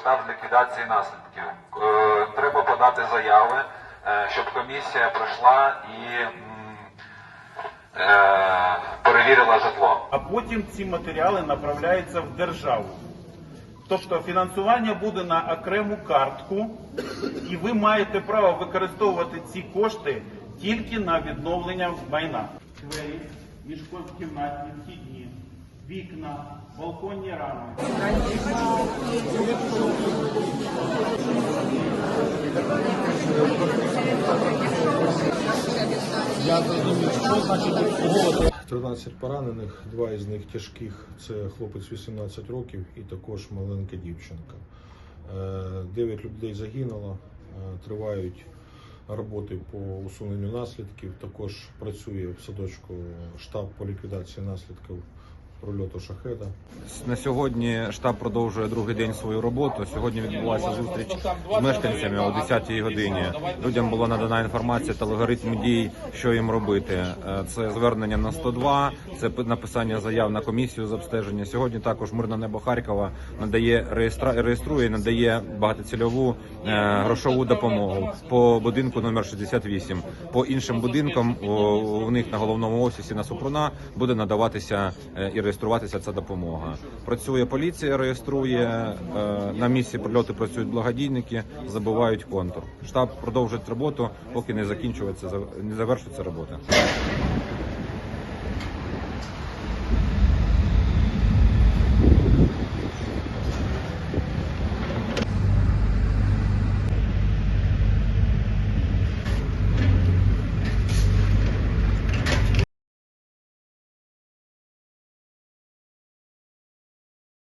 штаб ліквідації наслідків. Е, Треба подати заяви, е, щоб комісія прийшла і е, перевірила житло. а потім ці матеріали направляються в державу. Тобто фінансування буде на окрему картку, і ви маєте право використовувати ці кошти тільки на відновлення майна. Двері, міжкімнатні, вхідні, вікна, балконні рами. Я зрозумів, що значить голод 13 поранених, два із них тяжких. Це хлопець 18 років і також маленька дівчинка. Е, Дев'ять людей загинуло, е, тривають роботи по усуненню наслідків. Також працює в садочку штаб по ліквідації наслідків прольоту шахеда. На сьогодні штаб продовжує другий день свою роботу. Сьогодні відбулася зустріч з мешканцями о 10-й годині. Людям була надана інформація та алгоритм дій, що їм робити. Е, Це звернення на 102, це пи- написання заяв на комісію з обстеження. Сьогодні також мирне небо Харкова надає реєстра... реєструє, надає багатоцільову е, грошову допомогу по будинку номер 68. По іншим будинкам у, у них на головному офісі на Супруна буде надаватися е, і реєструватися ця допомога. Працює поліція, реєструє е, на місці прильоту. Працюють благодійники, забувають контур. Штаб продовжить роботу, поки не закінчується не завершиться робота.